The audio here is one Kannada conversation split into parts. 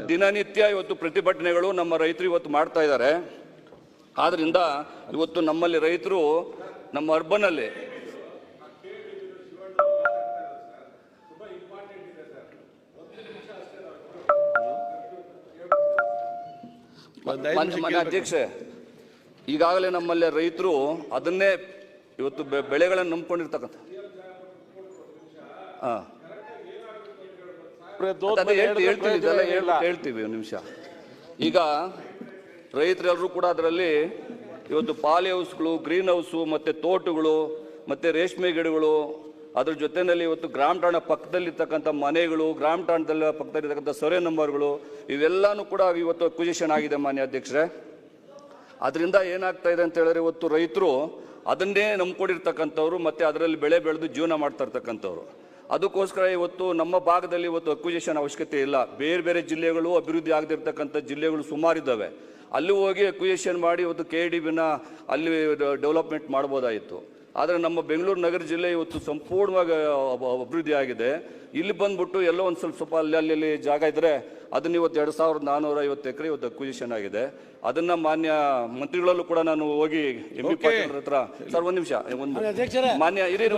ದಿನನಿತ್ಯ ಇವತ್ತು ಪ್ರತಿಭಟನೆಗಳು ನಮ್ಮ ರೈತರು ಇವತ್ತು ಮಾಡ್ತಾ ಇದ್ದಾರೆ. ಆದ್ರಿಂದ ಇವತ್ತು ನಮ್ಮಲ್ಲಿ ರೈತರು ನಮ್ಮ ಅರ್ಬನಲ್ಲಿ ಅಲ್ಲಿ ಅಧ್ಯಕ್ಷ, ಈಗಾಗಲೇ ನಮ್ಮಲ್ಲಿ ರೈತರು ಅದನ್ನೇ ಇವತ್ತು ಬೆಳೆಗಳನ್ನು ನಂಬ್ಕೊಂಡಿರ್ತಕ್ಕಂಥ. ಹಾ. ಹೇಳ್ತೀವಿ ನಿಮಿಷ. ಈಗ ರೈತರೆಲ್ಲರೂ ಕೂಡ ಅದರಲ್ಲಿ ಇವತ್ತು ಪಾಲಿ ಹೌಸ್ಗಳು ಗ್ರೀನ್ ಹೌಸು ಮತ್ತೆ ತೋಟಗಳು ಮತ್ತೆ ರೇಷ್ಮೆ ಗಿಡಗಳು ಅದ್ರ ಜೊತೆಯಲ್ಲಿ ಇವತ್ತು ಗ್ರಾಮ ಠಾಣ ಪಕ್ಕದಲ್ಲಿರ್ತಕ್ಕಂಥ ಮನೆಗಳು ಗ್ರಾಮ ಠಾಣದಲ್ಲಿ ಪಕ್ಕದಲ್ಲಿರ್ತಕ್ಕಂಥ ಸೊರೆ ನಂಬರ್ಗಳು ಇವೆಲ್ಲನೂ ಕೂಡ ಇವತ್ತು ಅಕ್ವಿಸಿಷನ್ ಆಗಿದೆ ಮಾನ್ಯ ಅಧ್ಯಕ್ಷರೇ. ಅದರಿಂದ ಏನಾಗ್ತಾ ಇದೆ ಅಂತ ಹೇಳಿದ್ರೆ ಇವತ್ತು ರೈತರು ಅದನ್ನೇ ನಂಬ್ಕೊಂಡಿರ್ತಕ್ಕಂಥವ್ರು ಮತ್ತೆ ಅದರಲ್ಲಿ ಬೆಳೆ ಬೆಳೆದು ಜೀವನ ಮಾಡ್ತಾ ಇರ್ತಕ್ಕಂಥವ್ರು. ಅದಕ್ಕೋಸ್ಕರ ಇವತ್ತು ನಮ್ಮ ಭಾಗದಲ್ಲಿ ಇವತ್ತು ಅಕ್ವಿಜೇಷನ್ ಅವಶ್ಯಕತೆ ಇಲ್ಲ. ಬೇರೆ ಬೇರೆ ಜಿಲ್ಲೆಗಳು ಅಭಿವೃದ್ಧಿ ಆಗದಿರ್ತಕ್ಕಂಥ ಜಿಲ್ಲೆಗಳು ಸುಮಾರಿದ್ದಾವೆ ಅಲ್ಲಿ ಹೋಗಿ ಅಕ್ವಿಜೇಷನ್ ಮಾಡಿ ಇವತ್ತು ಕೆ ಡಿ ಬಿನ ಅಲ್ಲಿ ಡೆವಲಪ್ಮೆಂಟ್ ಮಾಡ್ಬೋದಾಯಿತು. ಆದರೆ ನಮ್ಮ ಬೆಂಗಳೂರು ನಗರ ಜಿಲ್ಲೆ ಇವತ್ತು ಸಂಪೂರ್ಣವಾಗಿ ಅಭಿವೃದ್ಧಿ ಆಗಿದೆ. ಇಲ್ಲಿ ಬಂದ್ಬಿಟ್ಟು ಎಲ್ಲೋ ಒಂದು ಸ್ವಲ್ಪ ಸ್ವಲ್ಪ ಅಲ್ಲಿ ಅಲ್ಲಿ ಜಾಗ ಇದ್ದರೆ ಅದನ್ನ ಇವತ್ತು ಎರಡು ಸಾವಿರದ ನಾನ್ನೂರ ಐವತ್ತು ಎಕರೆ ಇವತ್ತು ಅಕ್ವಿಜಿಷನ್ ಆಗಿದೆ. ಅದನ್ನ ಮಾನ್ಯ ಮಂತ್ರಿಗಳಲ್ಲೂ ಕೂಡ ನಾನು ಹೋಗಿ ಎಂ ಪಿ ಪಾಟೀಲ್ ಹತ್ರ ಸರ್ ಒಂದು ನಿಮಿಷ ಒಂದು ಅಧ್ಯಕ್ಷರೇ, ಮಾನ್ಯ ಇರಿ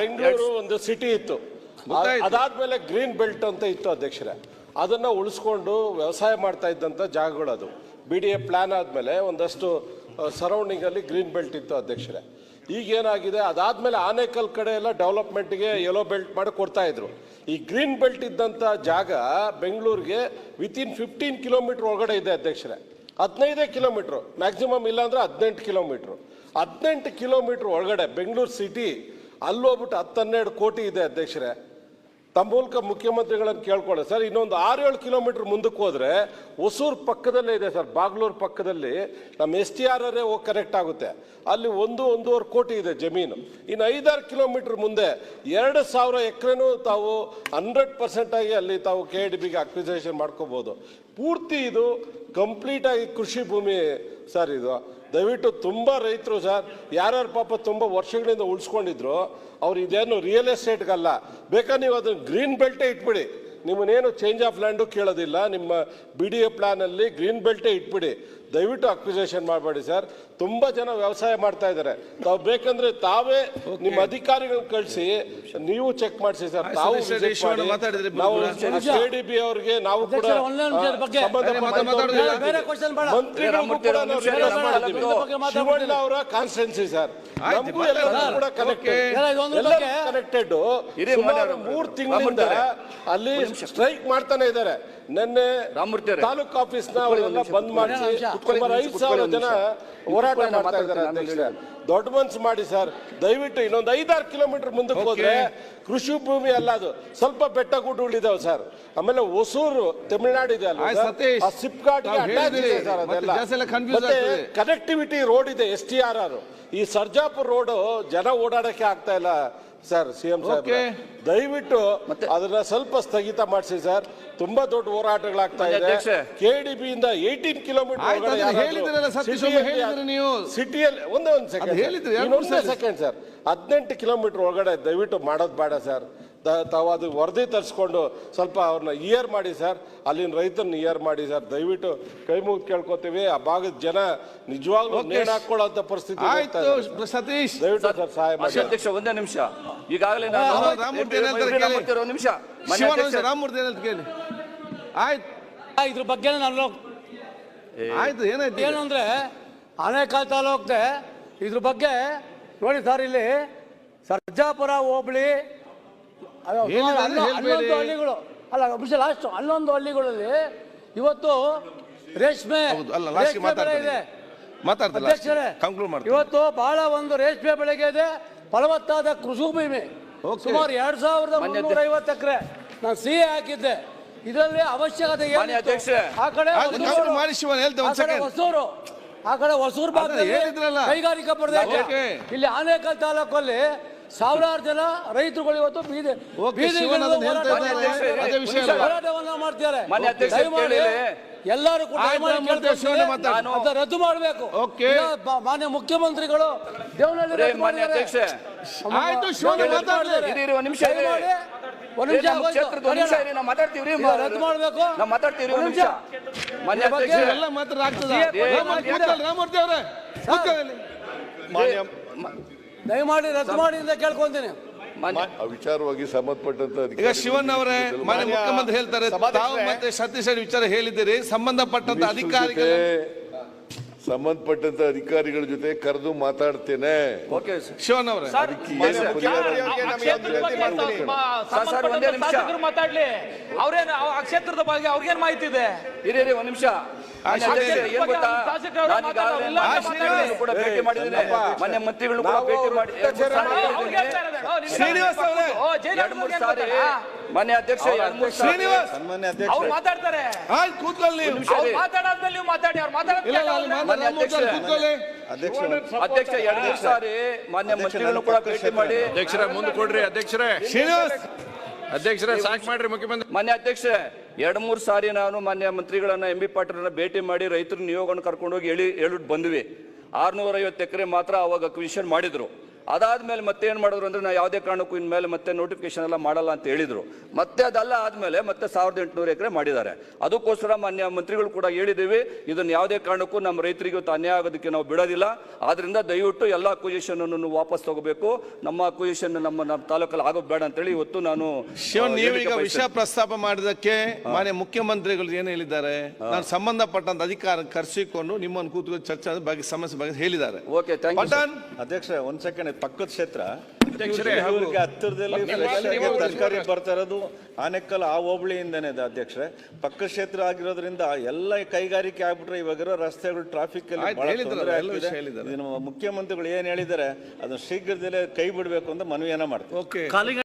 ಬೆಂಗಳೂರು ಒಂದು ಸಿಟಿ ಇತ್ತು. ಗೊತ್ತಾಯ್ತು. ಅದಾದ್ಮೇಲೆ ಗ್ರೀನ್ ಬೆಲ್ಟ್ ಅಂತ ಇತ್ತು ಅಧ್ಯಕ್ಷರೇ. ಅದನ್ನ ಉಳಿಸ್ಕೊಂಡು ವ್ಯವಸಾಯ ಮಾಡ್ತಾ ಇದ್ದಂಥ ಜಾಗಗಳದು. ಬಿ ಡಿ ಎ ಪ್ಲ್ಯಾನ್ ಆದಮೇಲೆ ಒಂದಷ್ಟು ಸರೌಂಡಿಂಗಲ್ಲಿ ಗ್ರೀನ್ ಬೆಲ್ಟ್ ಇತ್ತು ಅಧ್ಯಕ್ಷರೇ. ಈಗ ಏನಾಗಿದೆ, ಅದಾದ್ಮೇಲೆ ಆನೇಕಲ್ ಕಡೆ ಎಲ್ಲ ಡೆವಲಪ್ಮೆಂಟ್ಗೆ ಯೆಲ್ಲೋ ಬೆಲ್ಟ್ ಮಾಡಿ ಕೊಡ್ತಾ ಇದ್ರು. ಈ ಗ್ರೀನ್ ಬೆಲ್ಟ್ ಇದ್ದಂಥ ಜಾಗ ಬೆಂಗಳೂರಿಗೆ ವಿತಿನ್ ಫಿಫ್ಟೀನ್ ಕಿಲೋಮೀಟ್ರ್ ಒಳಗಡೆ ಇದೆ ಅಧ್ಯಕ್ಷರೇ. ಹದಿನೈದೇ ಕಿಲೋಮೀಟ್ರು ಮ್ಯಾಕ್ಸಿಮಮ್ ಇಲ್ಲಾಂದ್ರೆ ಹದಿನೆಂಟು ಕಿಲೋಮೀಟ್ರು ಹದಿನೆಂಟು ಕಿಲೋಮೀಟ್ರ್ ಒಳಗಡೆ ಬೆಂಗಳೂರು ಸಿಟಿ ಅಲ್ಲೋಗ್ಬಿಟ್ಟು ಹತ್ತನ್ನೆರಡು ಕೋಟಿ ಇದೆ ಅಧ್ಯಕ್ಷರೇ. ತಮ್ಮ ಮೂಲಕ ಮುಖ್ಯಮಂತ್ರಿಗಳನ್ನು ಕೇಳ್ಕೊಳ್ಳಿ ಸರ್, ಇನ್ನೊಂದು ಆರು ಏಳು ಕಿಲೋಮೀಟರ್ ಮುಂದಕ್ಕೆ ಹೋದ್ರೆ ಹೊಸೂರು ಪಕ್ಕದಲ್ಲೇ ಇದೆ ಸರ್, ಬಾಗ್ಲೂರು ಪಕ್ಕದಲ್ಲಿ. ನಮ್ಮ ಎಸ್ ಟಿ ಆರ್ ಹೋಗಿ ಕನೆಕ್ಟ್ ಆಗುತ್ತೆ. ಅಲ್ಲಿ ಒಂದು, ಒಂದೂವರೆ ಕೋಟಿ ಇದೆ ಜಮೀನು. ಇನ್ನು ಐದಾರು ಕಿಲೋಮೀಟರ್ ಮುಂದೆ ಎರಡು ಸಾವಿರ ಎಕರೆನೂ ತಾವು ಹಂಡ್ರೆಡ್ ಪರ್ಸೆಂಟ್ ಆಗಿ ಅಲ್ಲಿ ತಾವು ಕೆ ಡಿ ಬಿಗೆ ಅಕ್ವಿಸೇಷನ್ ಮಾಡ್ಕೋಬೋದು. ಪೂರ್ತಿ ಇದು ಕಂಪ್ಲೀಟಾಗಿ ಕೃಷಿ ಭೂಮಿ, ಸರ್ ಇದು. ದಯವಿಟ್ಟು ತುಂಬ ರೈತರು ಸರ್, ಯಾರ್ಯಾರು ಪಾಪ ತುಂಬ ವರ್ಷಗಳಿಂದ ಉಳಿಸ್ಕೊಂಡಿದ್ರು, ಅವ್ರು ಇದೇನು ರಿಯಲ್ ಎಸ್ಟೇಟ್ಗಲ್ಲ ಬೇಕಾದ್ರೆ ನೀವು ಅದನ್ನು ಗ್ರೀನ್ ಬೆಲ್ಟೇ ಇಟ್ಬಿಡಿ. ನಿಮ್ಮನ್ನೇನು ಚೇಂಜ್ ಆಫ್ ಲ್ಯಾಂಡು ಕೇಳೋದಿಲ್ಲ, ನಿಮ್ಮ ಬಿ ಡಿ ಎ ಪ್ಲ್ಯಾನಲ್ಲಿ ಗ್ರೀನ್ ಬೆಲ್ಟೇ ಇಟ್ಬಿಡಿ. ದಯವಿಟ್ಟು ಅಕ್ವಿಸೇಷನ್ ಮಾಡಬೇಡಿ ಸರ್. ತುಂಬ ಜನ ವ್ಯವಸಾಯ ಮಾಡ್ತಾ ಇದ್ದಾರೆ. ತಾವು ಬೇಕಂದ್ರೆ ತಾವೇ ನಿಮ್ಮ ಅಧಿಕಾರಿಗಳನ್ನ ಕಳಿಸಿ ನೀವು ಚೆಕ್ ಮಾಡಿಸಿ ಸರ್. ತಾವು. ಕೆ ಡಿ ಬಿ ಅವ್ರಿಗೆ ನಾವು ಕೂಡ. ಮಂತ್ರಿಗಳಿಗೂ ಕೂಡ. ಶಿವಣ್ಣ ಅವರ ಕಾನ್ಸ್ಟೆನ್ಸಿ ಸರ್ ನಮಗೂ ಸರ್. ಕೂಡ. ಕನೆಕ್ಟೆಡ್ ಸುಮಾರು ಮೂರು ತಿಂಗಳಿಂದ ಅಲ್ಲಿ ಸ್ಟ್ರೈಕ್ ಮಾಡ್ತಾನೆ ಇದ್ದಾರೆ. ನಿನ್ನೆ ತಾಲೂಕ್ ಅವರೇ. ತಾಲೂಕು ಆಫೀಸ್ನ ಅವರೆಲ್ಲ ಬಂದ್ ಮಾಡಿಸಿ ಐದು ಸಾವಿರ ಜನ ಹೋರಾಟ ಮಾಡ್ತಾ ಇದ್ದಾರೆ ದೊಡ್ಡ ಮನ್ಸು ಮಾಡಿ ಸರ್ ದಯವಿಟ್ಟು ಇನ್ನೊಂದು ಐದಾರು ಕಿಲೋಮೀಟರ್ ಮುಂದಕ್ಕೆ ಹೋದ್ರೆ ಕೃಷಿ ಭೂಮಿ ಅಲ್ಲ ಅದು. ಸ್ವಲ್ಪ ಬೆಟ್ಟ ಗುಡ್ಡಗಳಿದಾವೆ ಸರ್. ಆಮೇಲೆ ಹೊಸೂರು ತಮಿಳ್ನಾಡು ಇದೆ ಸಿಪ್ ಗಾಟ್ ಇದೆ ಸರ್. ಕನೆಕ್ಟಿವಿಟಿ ರೋಡ್ ಇದೆ ಎಸ್ ಟಿ ಆರ್ ಆರ್ ಈ ಸರ್ಜಾಪುರ್ ರೋಡ್ ಜನ ಓಡಾಡಕ್ಕೆ ಆಗ್ತಾ ಇಲ್ಲ. Sir C M. ದಯವಿಟ್ಟು ಅದನ್ನ ಸ್ವಲ್ಪ ಸ್ಥಗಿತ ಮಾಡಿಸಿ ಸರ್. ತುಂಬಾ ದೊಡ್ಡ ಹೋರಾಟಗಳಾಗ್ತಾ ಇದೆ. ಕೆಡಿಬಿ ಕೆ ಡಿ ಬಿ ಇಂದ ಏಯ್ಟೀನ್ ಕಿಲೋಮೀಟರ್ ನೀವು. ಸಿಟಿಯಲ್ಲಿ ಒಂದೇ ಒಂದು ಸೆಕೆಂಡ್ ಹೇಳಿದ್ರಿ, ಎರಡು ಮೂರು ಸೆಕೆಂಡ್ ಸರ್. ಹದಿನೆಂಟು ಕಿಲೋಮೀಟರ್ ಒಳಗಡೆ ದಯವಿಟ್ಟು ಮಾಡೋದು ಬೇಡ ಸರ್. ತಾವು ಅದು ವರದಿ ತರಿಸ್ಕೊಂಡು ಸ್ವಲ್ಪ ಅವ್ರನ್ನ ಇಯರ್ ಮಾಡಿ ಸರ್. ಅಲ್ಲಿನ ರೈತರನ್ನ ಇಯರ್ ಮಾಡಿ ಸರ್. ದಯವಿಟ್ಟು ಕೈ ಮುಗಿದು ಕೇಳ್ಕೊತೀವಿ. ಆ ಭಾಗದ ಜನ ನಿಜವಾಗ್ಲೂ. ನೇಣು ಹಾಕೊಳ್ಳೋ ಪರಿಸ್ಥಿತಿ ಇದೆ. ಆಯ್ತು ಸತೀಶ್. ದಯವಿಟ್ಟು ಸರ್ ಸಹಾಯ ಮಾಡಿ. ಅಧ್ಯಕ್ಷ ಒಂದೇ ನಿಮಿಷ. ಈಗಾಗಲೇ ಒಂದ್ ನಿಮಿಷ. ರಾಮಮೂರ್ತಿ ಏನಂತ ಕೇಳಿ. ಆಯ್ತು. ಇದ್ರ ಬಗ್ಗೆ ನಾನು ಆಯ್ತು ಏನಾಯ್ತು? ಏನು ಅಂದ್ರೆ ಆನೇಕಲ್ ತಾಲೂಕ್ದೆ ಇದ್ರ ಬಗ್ಗೆ ನೋಡಿ ಸರ್ ಇಲ್ಲಿ ಸರ್ಜಾಪುರ ಹೋಬಳಿ ಹೇಳಿದ್ರೆ ಸುಮಾರು ಹೇಳ್ಬೇಡಿ. ಹನ್ನೊಂದು ಹಳ್ಳಿಗಳು ಅಲ್ಲ ಬಿಸಿ ಲಾಸ್ಟ್ ಹನ್ನೊಂದು ಹಳ್ಳಿಗಳಲ್ಲಿ ಇವತ್ತು ರೇಷ್ಮೆ ಹೌದು, ಅಲ್ಲ, last ಗೆ ರೇಷ್ಮೆ ಬೆಳೆ ಮಾತಾಡ್ತೀನಿ. ಇದೆ ಮಾತಾಡ್ತಾರೆ ಅಧ್ಯಕ್ಷರೇ ಕಂಕ್ಲೂಡ್ ಮಾಡ್ತೀನಿ ಇವತ್ತು ಬಹಳ ಒಂದು ರೇಷ್ಮೆ ಬೆಳೆಗೆ ಇದೆ ಫಲವತ್ತಾದ ಕೃಷಿ ಭೂಮಿ Okay. ಸುಮಾರು ಎರಡ್ ಸಾವಿರದ ಮಾನ್ಯ ಮುನ್ನೂರ ಐವತ್ತು ಎಕರೆ ನಾನು ಸಿ ಹಾಕಿದ್ದೆ ಇದರಲ್ಲಿ ಅವಶ್ಯಕತೆ ಮಾನ್ಯ ಏನಿತ್ತು? ಅಧ್ಯಕ್ಷರೇ. ಆ ಕಡೆ ಹೊಸೂರು, ಮಾಡಿ ಶಿವನ್ ಆ ಕಡೆ ಹೊಸೂರು ಆ ಕಡೆ ಹೊಸೂರು ಭಾಗದಲ್ಲಿ ಹೇಳಿದ್ರಲ್ಲ. ಕೈಗಾರಿಕಾ ಪ್ರದೇಶ Okay. ಇಲ್ಲಿ ಆನೇಕಲ್ ತಾಲೂಕಲ್ಲಿ ಸಾವಿರಾರು ಜನ ರೈತರುಗಳು ಇವತ್ತು ಬೀದಿ Okay, ಬೀದಿಗಿಳಿದು ಹೇಳ್ತಾ ಇದ್ದಾರೆ. ಅದೇ ವಿಷಯ ಅಲ್ಲ. ಹೋರಾಟವನ್ನ ಮಾಡ್ತಿದ್ದಾರೆ. ಮಾನ್ಯ ಅಧ್ಯಕ್ಷ ಕೇಳಿ. ಎಲ್ಲರೂ ಕೂಡ ರದ್ದು ಮಾಡಬೇಕು. ಮಾನ್ಯ ಮುಖ್ಯಮಂತ್ರಿಗಳು ದೇವನಹಳ್ಳಿ ನಿಮಿಷ ಮಾತಾಡ್ತೀವ್ರಿ ಅವರೇ. ದಯಮಾಡಿ ರದ್ದು ಮಾಡಿ ಅಂತ ಕೇಳ್ಕೊಂತೀನಿ. ಆ ವಿಚಾರವಾಗಿ ಸಂಬಂಧಪಟ್ಟಂತ ಈಗ ಶಿವನ್ ಶಿವಣ್ಣ ಅವರೇ ಮಾನ್ಯ ಮುಖ್ಯಮಂತ್ರಿ ಹೇಳ್ತಾರೆ ತಾವು ಮತ್ತೆ ಸತೀಶ್ ರೆಡ್ಡಿ ವಿಚಾರ ಹೇಳಿದ್ದೀರಿ ಸಂಬಂಧಪಟ್ಟಂತ ಅಧಿಕಾರಿ ಅಧಿಕಾರಿಗಳು ಸಂಬಂಧಪಟ್ಟಂತ ಅಧಿಕಾರಿಗಳ ಜೊತೆ ಕರೆದು ಮಾತಾಡ್ತೇನೆ. ಓಕೆ ಅವರೇ. ಮಾತಾಡ್ಲಿ. ಅವ್ರೇನು ಆ ಕ್ಷೇತ್ರದ ಬಗ್ಗೆ ಅವ್ರಿಗೇನ್ ಮಾಹಿತಿ ಇದೆ? ಹಿರಿಯರಿ ಇರಿ ಒಂದ್ ನಿಮಿಷ. ಕೂಡ ಭೇಟಿ ಮಾಡಿದ್ದೇನೆ ಮಾನ್ಯ ಮಂತ್ರಿಗಳು ಕೂಡ ಭೇಟಿ ಮಾಡಿ ಎರಡು ಮೂರು ಸಾರಿ? ಮಾನ್ಯ ಅಧ್ಯಕ್ಷ ಎರಡು ಮೂರು ಸಾರಿ. ಶ್ರೀನಿವಾಸ್. ಅವ್ರು ಮಾತಾಡ್ತಾರೆ. ಕೂತ್ಕೊಳ್ಳಿ ನೀವು. ಮಾತಾಡಾದ್ಮೇಲೆ ಮಾತಾಡಿ ಅವ್ರು ಮಾತಾಡ್ತಾರೆ ಅಧ್ಯಕ್ಷ ಎರಡು ಸಾರಿ ಮಾನ್ಯ ಮಂತ್ರಿಗಳನ್ನು ಕೂಡ ಭೇಟಿ ಮಾಡಿ. ಅಧ್ಯಕ್ಷರೇ ಮುಂದೆ ಕೊಡ್ರಿ ಅಧ್ಯಕ್ಷರೇ. ಶ್ರೀನಿವಾಸ್ ಅಧ್ಯಕ್ಷರೇ ಸಾಕ್ ಮಾಡ್ರಿ ಮುಖ್ಯಮಂತ್ರಿ. ಮಾನ್ಯ ಅಧ್ಯಕ್ಷರೇ, ಎರಡು ಮೂರು ಸಾರಿ ನಾನು ಮಾನ್ಯ ಮಂತ್ರಿಗಳನ್ನ ಎಂ ಬಿ ಪಾಟೀಲ್ರನ್ನ ಭೇಟಿ ಮಾಡಿ ರೈತರ ನಿಯೋಗವನ್ನು ಕರ್ಕೊಂಡೋಗಿ ಹೇಳಿ ಹೇಳ್ಬಿಟ್ಟು ಬಂದ್ವಿ. ಆರ್ನೂರ ಐವತ್ತು ಎಕರೆ ಮಾತ್ರ ಅವಾಗ ಅಕ್ವಿಷನ್ ಮಾಡಿದ್ರು. ಅದಾದ್ಮೇಲೆ ಮತ್ತೆ ಏನು ಮಾಡಿದ್ರು ಅಂದ್ರೆ ನಾವು ಯಾವುದೇ ಕಾರಣಕ್ಕೂ ಇನ್ಮೇಲೆ ಮತ್ತೆ ನೋಟಿಫಿಕೇಶನ್ ಎಲ್ಲ ಮಾಡಲ್ಲ ಅಂತ ಹೇಳಿದರು. ಮತ್ತೆ ಅದಲ್ಲ ಆದಮೇಲೆ ಮತ್ತೆ ಸಾವಿರದ ಎಂಟುನೂರು ಎಕರೆ ಮಾಡಿದ್ದಾರೆ. ಅದಕ್ಕೋಸ್ಕರ ಮಾನ್ಯ ಮಂತ್ರಿಗಳು ಕೂಡ ಹೇಳಿದ್ದೀವಿ ಇದನ್ನು ಯಾವುದೇ ಕಾರಣಕ್ಕೂ ನಮ್ಮ ರೈತರಿಗೆ ಇವತ್ತು ಅನ್ಯಾಯ ಆಗೋದಕ್ಕೆ ನಾವು ಬಿಡೋದಿಲ್ಲ. ಆದ್ದರಿಂದ ದಯವಿಟ್ಟು ಎಲ್ಲ ಅಕ್ವಿಷನ್ ಅನ್ನು ವಾಪಸ್ ತಗೋಬೇಕು. ನಮ್ಮ ಅಕ್ವಿಜೇಷನ್ ನಮ್ಮ ನಮ್ಮ ತಾಲೂಕಲ್ಲಿ ಆಗೋದು ಬೇಡ ಅಂತೇಳಿ ಇವತ್ತು ನಾನು ನೀವೀಗ ಆ, ನೀವು ಈಗ ವಿಷಯ ಪ್ರಸ್ತಾಪ ಮಾಡಿದಕ್ಕೆ ಮಾನ್ಯ ಮುಖ್ಯಮಂತ್ರಿಗಳು ಏನು ಹೇಳಿದ್ದಾರೆ? ನಾನು ಸಂಬಂಧಪಟ್ಟಂತ ಅಧಿಕಾರ ಕರೆಸಿಕೊಂಡು ನಿಮ್ಮನ್ನು ಕೂತ್ಕೊಂಡು ಚರ್ಚೆ ಬಗ್ಗೆ ಸಮಸ್ಯೆ ಬಗ್ಗೆ ಹೇಳಿದ್ದಾರೆ. ಓಕೆ ಥ್ಯಾಂಕ್ ಯು ಅಧ್ಯಕ್ಷ ಒಂದು ಸೆಕೆಂಡ್ ಪಕ್ಕದ ಕ್ಷೇತ್ರ. ಹತ್ತಿರದಲ್ಲಿ ತರಕಾರಿ ಬರ್ತಾ ಇರೋದು ಆನೆಕ್ಕಲ್ ಆ ಹೋಬಳಿಯಿಂದನೇ ಇದೆ ಅಧ್ಯಕ್ಷರೇ. ಪಕ್ಕ ಕ್ಷೇತ್ರ ಆಗಿರೋದ್ರಿಂದ ಎಲ್ಲ ಕೈಗಾರಿಕೆ ಆಗ್ಬಿಟ್ರೆ ಇವಾಗಿರೋ ರಸ್ತೆಗಳು ಟ್ರಾಫಿಕ್ ಅಲ್ಲಿ ಮುಖ್ಯಮಂತ್ರಿಗಳು ಏನ್ ಹೇಳಿದ್ದಾರೆ ಅದನ್ನ ಶೀಘ್ರದಲ್ಲೇ ಕೈ ಬಿಡಬೇಕು ಅಂತ ಮನವಿಯನ್ನ ಮಾಡ್ತಾರೆ ಓಕೆ